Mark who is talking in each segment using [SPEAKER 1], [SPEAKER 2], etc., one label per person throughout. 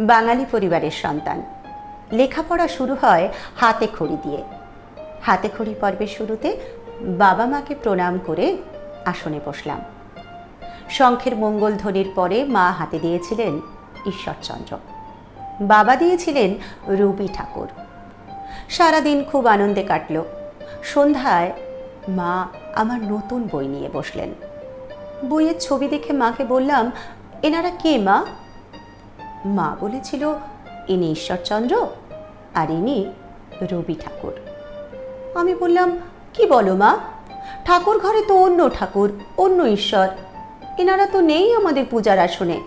[SPEAKER 1] বাঙালি পরিবারের সন্তান। লেখাপড়া শুরু হয় হাতে খড়ি দিয়ে। হাতে খড়ি পর্বের শুরুতে বাবা মাকে প্রণাম করে আসনে বসলাম। শঙ্খের মঙ্গল মঙ্গলধ্বনির পরে মা হাতে দিয়েছিলেন ঈশ্বরচন্দ্র। বাবা দিয়েছিলেন রবি ঠাকুর। সারাদিন খুব আনন্দে কাটল। সন্ধ্যায় মা আমার নতুন বই নিয়ে বসলেন। বইয়ের ছবি দেখে মাকে বললাম, এনারা কে মা? মা বলেছিল, ইনি ঈশ্বরচন্দ্র আর ইনি রবি ঠাকুর। আমি বললাম, কি বলো মা? ঠাকুর ঘরে তো অন্য ঠাকুর, অন্য ঈশ্বর। এনারা তো নেই আমাদের পূজার আসনে।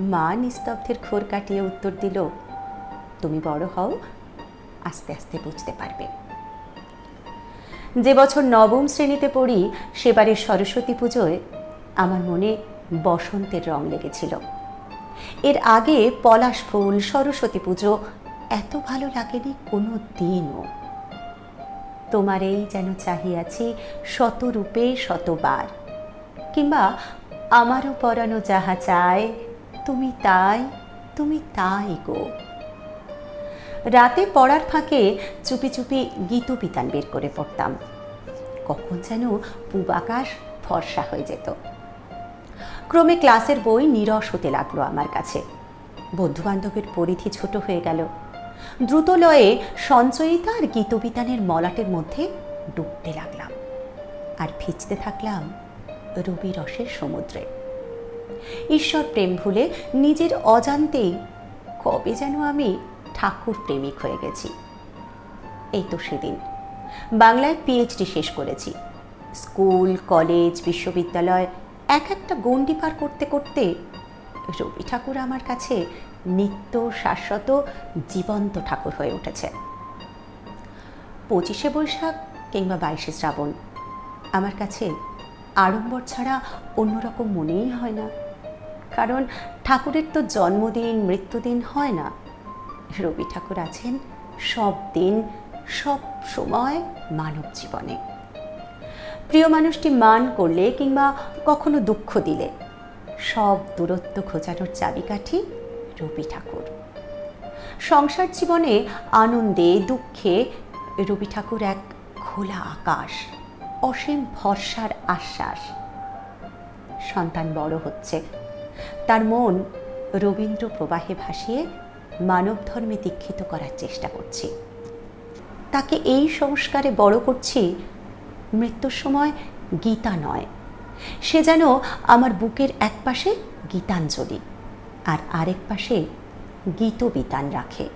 [SPEAKER 1] মা নিস্তব্ধের ঘোর কাটিয়ে উত্তর দিল, তুমি বড় হও, আস্তে আস্তে বুঝতে পারবে। যে বছর নবম শ্রেণীতে পড়ি সেবারের সরস্বতী পুজোয় আমার মনে বসন্তের রং লেগেছিল। এর আগে পলাশ ফুল, সরস্বতী পুজো, এত ভালো লাগেনি কোনো দিনও। তোমার এই যেন চাহিয়াছি শতরূপে শতবার, কিংবা আমারও পরানো যাহা চায়, তুমি তাই তুমি তাই গো। রাতে পড়ার ফাঁকে চুপি চুপি গীত বিতান বের করে পড়তাম। কখন যেন পূবাকাশ ফর্সা হয়ে যেত। ক্রমে ক্লাসের বই নিরস হতে লাগল আমার কাছে। বন্ধুবান্ধবের পরিধি ছোট হয়ে গেল। দ্রুত লয়ে সঞ্চয়িতা আর গীতবিতানের মলাটের মধ্যে ডুবতে লাগলাম। আর ভিজতে থাকলাম রবি রসের সমুদ্রে। ঈশ্বর প্রেম ভুলে নিজের অজান্তেই কবে যেন আমি ঠাকুর প্রেমিক হয়ে গেছি। এই তো সেদিন। বাংলায় পিএইচডি শেষ করেছি। স্কুল, কলেজ, বিশ্ববিদ্যালয় এক একটা গণ্ডি পার করতে করতে রবি ঠাকুর আমার কাছে নিত্য শাশ্বত জীবন্ত ঠাকুর হয়ে উঠেছে। পঁচিশে বৈশাখ কিংবা বাইশে শ্রাবণ, আমার কাছে আড়ম্বর ছাড়া অন্যরকম মনেই হয় না। কারণ ঠাকুরের তো জন্মদিন, মৃত্যুদিন হয় না। রবি ঠাকুর আছেন সব দিন, সব সময় মানব জীবনে। প্রিয় মানুষটি মান করলে কিংবা কখনো দুঃখ দিলে, সব দূরত্ব খোঁজানোর চাবিকাঠি রবি ঠাকুর। সংসার জীবনে আনন্দে, দুঃখে রবি ঠাকুর এক খোলা আকাশ, অসীম ভরসার আশ্বাস। সন্তান বড় হচ্ছে। তার মন রবীন্দ্র প্রবাহে ভাসিয়ে মানব ধর্মে দীক্ষিত করার চেষ্টা করছি। তাকে এই সংস্কারে বড় করছি মৃত্যুর সময় গীতা নয়। সে যেন আমার বুকের এক পাশে গীতাঞ্জলি আর আরেক পাশে গীতবিতান রাখে।